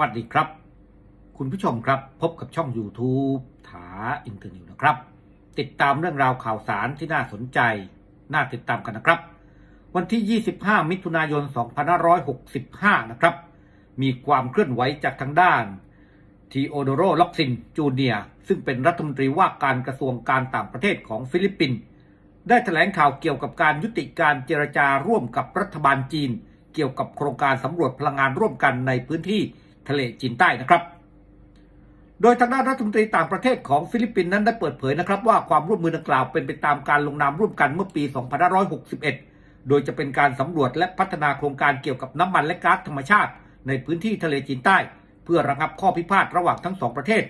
วัสดีครับ คุณผู้ชมครับพบกับช่อง YouTube ถาอินเทอร์นิวนะครับ ติดตามเรื่องราวข่าวสารที่น่าสนใจ น่าติดตามกันนะครับ วันที่ 25 มิถุนายน 2565 นะครับ มีความเคลื่อนไหวจากทางด้านทีโอโดโรล็อกซินจูเนียซึ่งเป็นรัฐมนตรีว่าการกระทรวงการต่างประเทศของฟิลิปปินส์ได้แถลงข่าวเกี่ยวกับการยุติการเจรจาร่วมกับรัฐบาลจีน เกี่ยวกับโครงการสำรวจพลังงานร่วมกันในพื้นที่ ทะเลจีนใต้นะครับ โดยทางด้านรัฐมนตรีต่างประเทศของฟิลิปปินส์นั้นได้เปิดเผยนะครับ ว่าความร่วมมือดังกล่าวเป็นไปตามการลงนามร่วมกันเมื่อปี 2561 โดยจะเป็นการสำรวจและพัฒนาโครงการเกี่ยวกับน้ำมันและก๊าซธรรมชาติ ในพื้นที่ทะเลจีนใต้ เพื่อระงับข้อพิพาทระหว่างทั้งสองประเทศ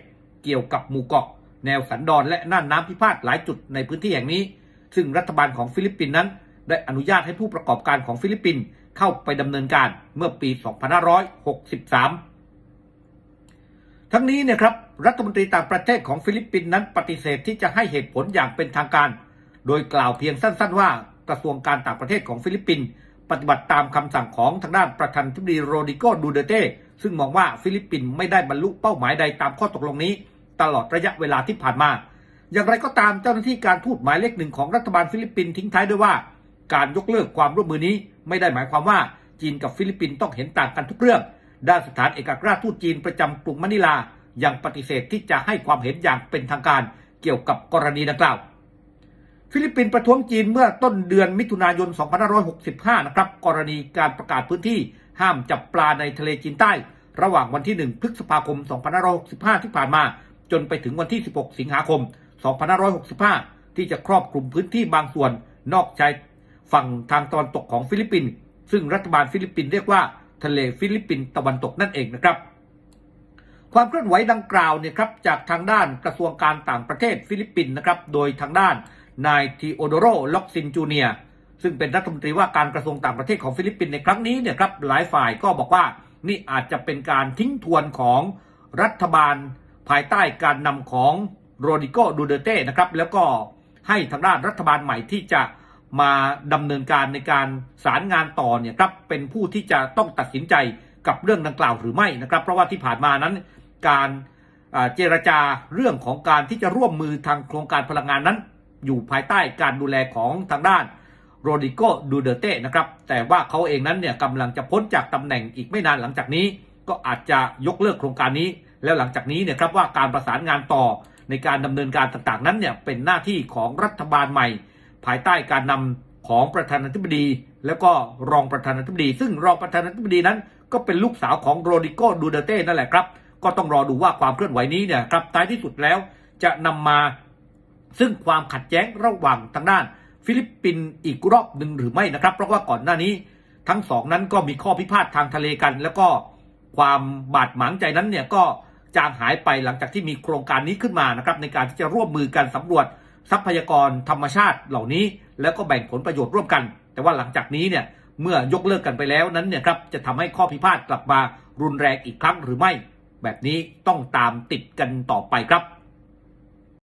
เกี่ยวกับหมู่เกาะ แนวสันดอนและน่านน้ำพิพาทหลายจุดในพื้นที่แห่งนี้ ซึ่งรัฐบาลของฟิลิปปินส์นั้นได้อนุญาตให้ผู้ประกอบการของฟิลิปปินส์เข้าไปดำเนินการเมื่อปี 2563 ทั้งนี้เนี่ยครับรัฐมนตรีต่างประเทศของฟิลิปปินส์นั้นปฏิเสธที่จะให้เหตุผลอย่างเป็นทางการ โดยกล่าวเพียงสั้นๆ ว่ากระทรวงการต่างประเทศของฟิลิปปินส์ปฏิบัติตามคำสั่งของทางด้านประธานาธิบดีโรดิโกดูเดเต้ซึ่งมองว่าฟิลิปปินส์ไม่ได้บรรลุเป้าหมายใดตามข้อตกลงนี้ ตลอดระยะเวลาที่ผ่านมา อย่างไรก็ตามเจ้าหน้าที่การทูตหมายเลขหนึ่งของรัฐบาลฟิลิปปินส์ทิ้งท้ายด้วยว่า การยกเลิกความร่วมมือนี้ไม่ได้หมายความว่าจีนกับฟิลิปปินส์ต้องเห็นต่างกันทุกเรื่อง ด้านสถานเอกอัครราชทูตจีนประจำกรุงมะนิลา ยังปฏิเสธที่จะให้ความเห็นอย่างเป็นทางการเกี่ยวกับกรณีดังกล่าว ฟิลิปปินส์ประท้วงจีนเมื่อต้นเดือนมิถุนายน 2565 นะครับ กรณีการประกาศพื้นที่ห้ามจับปลาในทะเลจีนใต้ ระหว่างวันที่ 1 พฤษภาคม 2565 ที่ผ่านมา จนไปถึงวันที่ 16 สิงหาคม 2565 ที่จะครอบคลุมพื้นที่บางส่วนนอกชายฝั่งทางตะวันตกของฟิลิปปินส์ซึ่งรัฐบาลฟิลิปปินส์เรียกว่า ทะเลฟิลิปปินส์ตะวันตกนั่นเองนะครับ ความเคลื่อนไหวดังกล่าวเนี่ยครับจากทางด้านกระทรวงการต่างประเทศฟิลิปปินส์นะครับโดยทางด้านนายทีโอโดโรล็อกซินจูเนียซึ่งเป็นรัฐมนตรีว่าการกระทรวงต่างประเทศของฟิลิปปินส์ในครั้งนี้เนี่ยครับหลายฝ่ายก็บอกว่านี่อาจจะเป็นการทิ้งทวนของรัฐบาลภายใต้การนำของโรดิโกดูเดเต้นะครับแล้วก็ให้ทางด้านรัฐบาลใหม่ที่จะ มาดำเนินการในการสารงานต่อเนี่ยครับเป็นผู้ที่จะต้องตัดสินใจกับเรื่องดังกล่าวหรือไม่นะครับ เพราะว่าที่ผ่านมานั้นการเจรจาเรื่องของการที่จะร่วมมือทางโครงการพลังงานนั้น อยู่ภายใต้การดูแลของทางด้านโรดิโกดูเดเต้นะครับแต่ว่าเขาเองนั้นเนี่ยกำลังจะพ้นจากตำแหน่งอีกไม่นานหลังจากนี้ ก็อาจจะยกเลิกโครงการนี้ แล้วหลังจากนี้เนี่ยครับว่าการประสานงานต่อในการดำเนินการต่างๆ นั้นเนี่ยเป็นหน้าที่ของรัฐบาลใหม่ ภายใต้การนำของประธานาธิบดี แล้วก็รองประธานาธิบดี ซึ่งรองประธานาธิบดีนั้น ก็เป็นลูกสาวของโรดิโกดูเดเต้นั่นแหละครับ ก็ต้องรอดูว่าความเคลื่อนไหวนี้เนี่ยครับท้ายที่สุดแล้วจะนำมาซึ่งความขัดแย้งระหว่างทางด้าน ฟิลิปปินส์อีกรอบหนึ่งหรือไม่นะครับ เพราะว่าก่อนหน้านี้ ทั้งสองนั้นก็มีข้อพิพาททางทะเลกัน แล้วก็ความบาดหมางใจนั้นเนี่ยก็จางหายไปหลังจากที่มีโครงการนี้ขึ้นมานะครับในการที่จะร่วมมือกันสำรวจ ทรัพยากรธรรมชาติเหล่านี้ แล้วก็แบ่งผลประโยชน์ร่วมกัน แต่ว่าหลังจากนี้เนี่ยเมื่อยกเลิกกันไปแล้วนั้นเนี่ยครับจะทำให้ข้อพิพาทกลับมารุนแรงอีกครั้งหรือไม่ แบบนี้ต้องตามติดกันต่อไปครับ